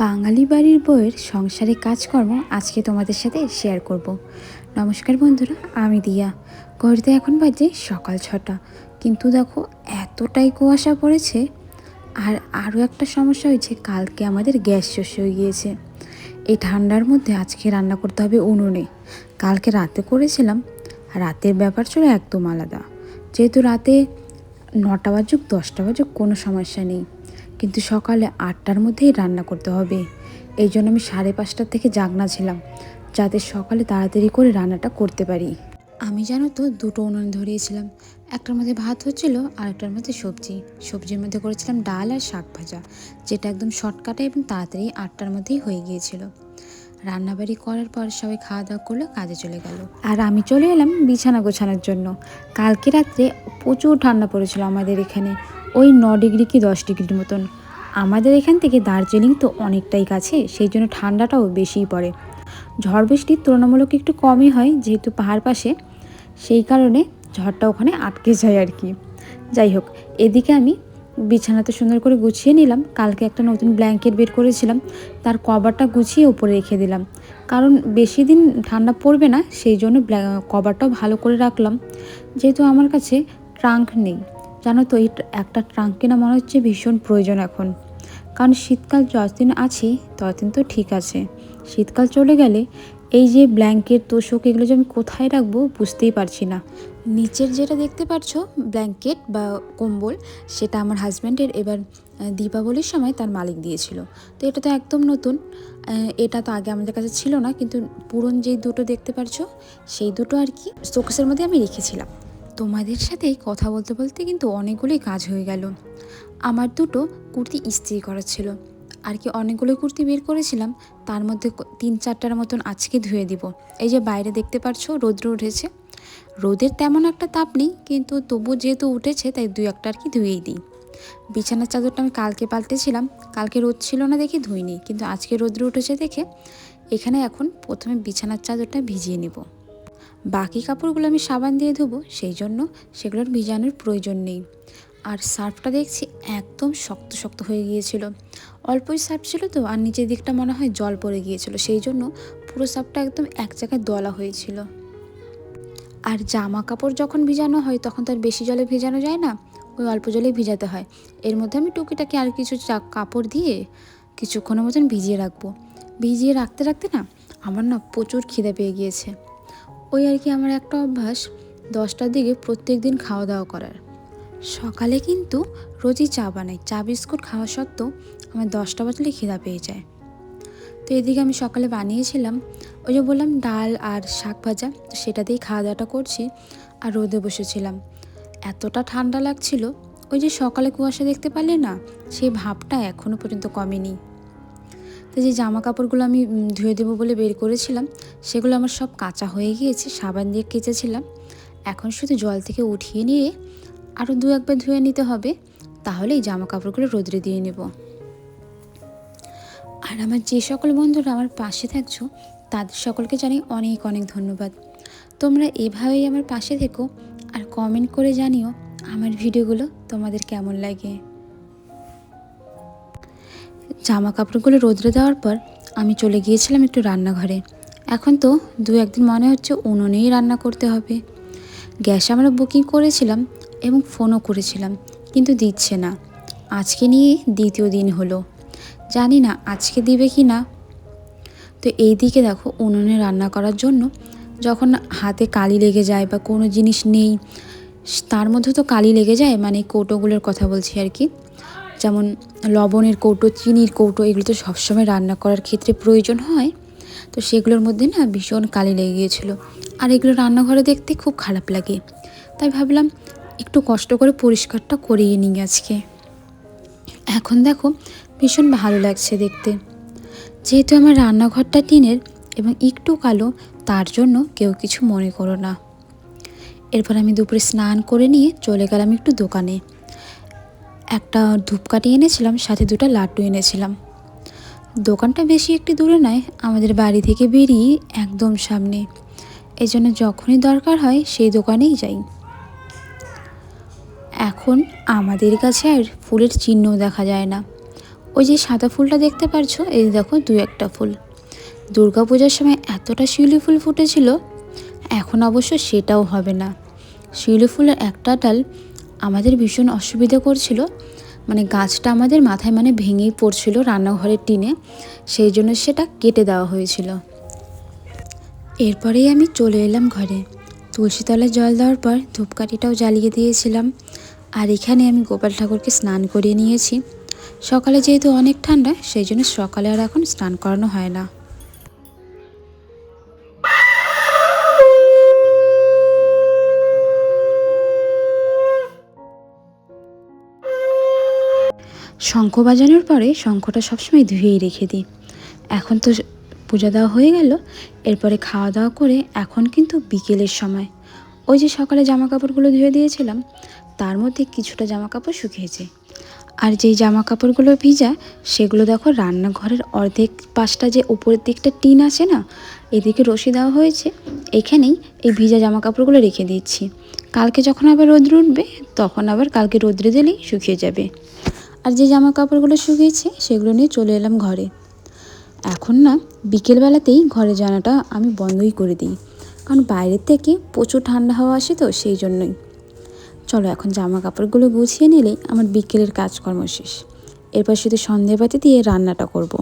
বাঙালি বাড়ির বউয়ের সংসারে কাজকর্ম আজকে তোমাদের সাথে শেয়ার করব। নমস্কার বন্ধুরা, আমি দিয়া ঘড়িতে এখন বাজে সকাল ছটা কিন্তু দেখো, এতটাই কুয়াশা পড়েছে আর আরও একটা সমস্যা হয়েছে, কালকে আমাদের গ্যাস শেষ হয়ে গিয়েছে। এই ঠান্ডার মধ্যে আজকে রান্না করতে হবে উনুনে। কালকে রাতে করেছিলাম, রাতের ব্যাপার ছিল একদম আলাদা। যেহেতু রাতে নটা বাজুক, দশটা বাজুক, কোনো সমস্যা নেই। কিন্তু সকালে আটটার মধ্যেই রান্না করতে হবে। এই জন্য আমি সাড়ে পাঁচটার থেকে জাগনা ছিলাম, যাতে সকালে তাড়াতাড়ি করে রান্নাটা করতে পারি। আমি জানো তো দুটো উনুন ধরিয়েছিলাম। একটার মধ্যে ভাত হচ্ছিল আর একটার মধ্যে সবজি। সবজির মধ্যে করেছিলাম ডাল আর শাক ভাজা, যেটা একদম শর্টকাটে এবং তাড়াতাড়ি আটটার মধ্যেই হয়ে গিয়েছিল। রান্নাবাড়ি করার পর সবাই খাওয়া দাওয়া করল, কাজে চলে গেল। আর আমি চলে এলাম বিছানা গোছানোর জন্য। কালকে রাত্রে প্রচুর ঠান্ডা পড়েছিল আমাদের এখানে, ওই ন ডিগ্রি কি দশ ডিগ্রির মতন। আমাদের এখান থেকে দার্জিলিং তো অনেকটাই কাছে, সেই জন্য ঠান্ডাটাও বেশিই পড়ে। ঝড় বৃষ্টি তুলনামূলক একটু কমই হয়, যেহেতু পাহাড় পাশে। সেই কারণে ঝড়টা ওখানে আটকে যায় আর কি। যাই হোক, এদিকে আমি বিছানাতে সুন্দর করে গুছিয়ে নিলাম। কালকে একটা নতুন ব্ল্যাঙ্কেট বের করেছিলাম। তার কভারটা গুছিয়ে উপরে রেখে দিলাম। কারণ বেশি দিন ঠান্ডা পড়বে না, সেই জন্য কভারটাও ভালো করে রাখলাম। যেহেতু আমার কাছে ট্রাঙ্ক নেই, জানো তো, এই একটা ট্রাঙ্ক কেনা মনে হচ্ছে ভীষণ প্রয়োজন এখন। কারণ শীতকাল যতদিন আছি, ততদিন তো ঠিক আছে। শীতকাল চলে গেলে এই যে ব্ল্যাঙ্কেট, তোষক, এগুলো যে আমি কোথায় রাখব বুঝতেই পারছি না। নিচের যেটা দেখতে পারছ, ব্ল্যাঙ্কেট বা কম্বল, সেটা আমার হাজব্যান্ডের। এবার দীপাবলির সময় তার মালিক দিয়েছিল। তো এটা তো একদম নতুন। এটা তো আগে আমাদের কাছে ছিল না, কিন্তু পুরন যেই দুটো দেখতে পারছ, সেই দুটো আর কি শোকেসের মধ্যে আমি রেখেছিলাম। তোমাদের সাথে কথা বলতে বলতে কিন্তু অনেকগুলোই কাজ হয়ে গেল। আমার দুটো কুর্তি ইস্ত্রি করা ছিল। আর কি অনেকগুলো কুর্তি বের করেছিলাম, তার মধ্যে তিন চারটার মতন আজকে ধুয়ে দিব। এই যে বাইরে দেখতে পারছ, রৌদ্র উঠেছে। রোদের তেমন একটা তাপ নেই, কিন্তু তবু যেহেতু উঠেছে, তাই দুই একটা আর কি ধুয়েই দিই। বিছানার চাদরটা আমি কালকে পাল্টেছিলাম, কালকে রোদ ছিল না দেখে ধুইনি, কিন্তু আজকে রোদ্র উঠেছে দেখে এখানে এখন প্রথমে বিছানার চাদরটা ভিজিয়ে নেব। বাকি কাপড়গুলো আমি সাবান দিয়ে ধুবো, সেই জন্য সেগুলোর ভিজানোর প্রয়োজন নেই। আর সার্ফটা দেখছি একদম শক্ত শক্ত হয়ে গিয়েছিল। অল্পই সার্ফ ছিল তো, আর নিচের দিকটা মনে হয় জল পড়ে গিয়েছিল, সেই জন্য পুরো সার্ফটা একদম এক জায়গায় দলা হয়েছিল। আর জামা কাপড় যখন ভিজানো হয়, তখন তার বেশি জলে ভেজানো যায় না, ওই অল্প জলে ভিজাতে হয়। এর মধ্যে আমি টুকিটাকি আর কিছু কাপড় দিয়ে কিছুক্ষণের মতন ভিজিয়ে রাখব। ভিজিয়ে রাখতে রাখতে না আমার না প্রচুর খিদে পেয়ে গিয়েছে। ওই আর কি আমার একটা অভ্যাস, দশটার দিকে প্রত্যেক দিন খাওয়া দাওয়া করার। সকালে কিন্তু রোজই চা বানাই। চা, বিস্কুট খাওয়া সত্ত্বেও আমার দশটা বাজলে খিদা পেয়ে যায়। তো এদিকে আমি সকালে বানিয়েছিলাম, ওই যে বললাম ডাল আর শাক ভাজা সেটা দিয়েই খাওয়া দাওয়াটা করছি আর রোদে বসেছিলাম। এতটা ঠান্ডা লাগছিল, ওই যে সকালে কুয়াশা দেখতে পারলে না, সেই ভাবটা এখনও পর্যন্ত কমেনি। তো যে জামা কাপড়গুলো আমি ধুয়ে দেবো বলে বের করেছিলাম, সেগুলো আমার সব কাঁচা হয়ে গিয়েছে, সাবান দিয়ে কেচেছিলাম। এখন শুধু জল থেকে উঠিয়ে নিয়ে আরও দু একবার ধুয়ে নিতে হবে তাহলে এই জামা কাপড়গুলো রোদ্রে দিয়ে নেব। আর আমার যে সকল বন্ধুরা আমার পাশে থাকছো, তাদের সকলকে জানি অনেক অনেক ধন্যবাদ। তোমরা এভাবেই আমার পাশে থেকো, আর কমেন্ট করে জানিও আমার ভিডিওগুলো তোমাদের কেমন লাগে। জামা কাপড়গুলো রোদ্রে দেওয়ার পর আমি চলে গিয়েছিলাম একটু রান্নাঘরে। এখন তো দু একদিন মনে হচ্ছে উনুনেই রান্না করতে হবে। গ্যাস আমরা বুকিং করেছিলাম এবং ফোনও করেছিলাম, কিন্তু দিচ্ছে না। আজকে নিয়ে দ্বিতীয় দিন হলো। জানি না আজকে দিবে কি না। তো এই দিকে দেখো উনুনে রান্না করার জন্য যখন হাতে কালি লেগে যায় বা কোনো জিনিস নেই, তার মধ্যে তো কালি লেগে যায় মানে কৌটোগুলোর কথা বলছি আর কি। যেমন লবণের কৌটো, চিনির কৌটো, এগুলো তো সবসময় রান্না করার ক্ষেত্রে প্রয়োজন হয়। তো সেগুলোর মধ্যে না ভীষণ কালি লেগে গিয়েছিল। আর এগুলো রান্নাঘরে দেখতে খুব খারাপ লাগে। তাই ভাবলাম একটু কষ্ট করে পরিষ্কারটা করিয়ে নিই আজকে। এখন দেখো ভীষণ ভালো লাগছে দেখতে। যেহেতু আমার রান্নাঘরটা টিনের এবং একটু কালো, তার জন্য কেউ কিছু মনে করো না। এরপর আমি দুপুরে স্নান করে নিয়ে চলে গেলাম একটু দোকানে। একটা ধূপকাঠি এনেছিলাম, সাথে দুটো লাড্ডু এনেছিলাম। দোকানটা বেশি একটু দূরে নয়, আমাদের বাড়ি থেকে বেরিয়ে একদম সামনে। এই জন্য যখনই দরকার হয় সেই দোকানেই যাই। এখন আমাদের কাছে আর ফুলের চিহ্ন দেখা যায় না। ওই যে সাদা ফুলটা দেখতে পারছ, এই দেখো দু একটা ফুল। দুর্গা পূজার সময় এতটা শিউলি ফুল ফুটেছিল, এখন অবশ্য সেটাও হবে না। শিউলি ফুলের একটা ডাল আমাদের ভীষণ অসুবিধা করছিল মানে গাছটা আমাদের মাথায় মানে ভেঙেই পড়ছিল রান্নাঘরের টিনে, সেই জন্য সেটা কেটে দেওয়া হয়েছিল। এরপরেই আমি চলে এলাম ঘরে। তুলসী তলায় জল দেওয়ার পর ধূপকাঠিটাও জ্বালিয়ে দিয়েছিলাম। আর এখানে আমি গোপাল ঠাকুরকে স্নান করিয়ে নিয়েছি। সকালে যেহেতু অনেক ঠান্ডা, সেই জন্য সকালে আর এখন স্নান করানো হয় না। শঙ্খ বাজানোর পরে শঙ্খটা সবসময় ধুয়েই রেখে দিই। এখন তো পূজা দেওয়া হয়ে গেল। এরপরে খাওয়া দাওয়া করে এখন কিন্তু বিকেলের সময়। ওই যে সকালে জামা কাপড়গুলো ধুয়ে দিয়েছিলাম, তার মধ্যে কিছুটা জামা কাপড় শুকিয়েছে। আর যেই জামা কাপড়গুলো ভিজা, সেগুলো দেখো রান্নাঘরের অর্ধেক পাশটা যে উপরের দিকটা টিন আছে না, এদিকে রশি দেওয়া হয়েছে, এখানেই এই ভিজা জামা কাপড়গুলো রেখে দিচ্ছি। কালকে যখন আবার রোদ্র উঠবে, তখন আবার কালকে রোদ্রে দিলেই শুকিয়ে যাবে। আর যে জামা কাপড়গুলো শুকিয়েছে, সেগুলো নিয়ে চলে এলাম ঘরে। এখন না, বিকেলবেলাতেই ঘরে জানাটা আমি বন্ধই করে দিই। কারণ বাইরের থেকে প্রচুর ঠান্ডা হাওয়া আসে তো সেই জন্যই চলো এখন জামা কাপড়গুলো গুছিয়ে নিলে আমার বিকেলের কাজকর্ম শেষ এরপর শুধু সন্ধেবাতি দিয়ে রান্নাটা করব।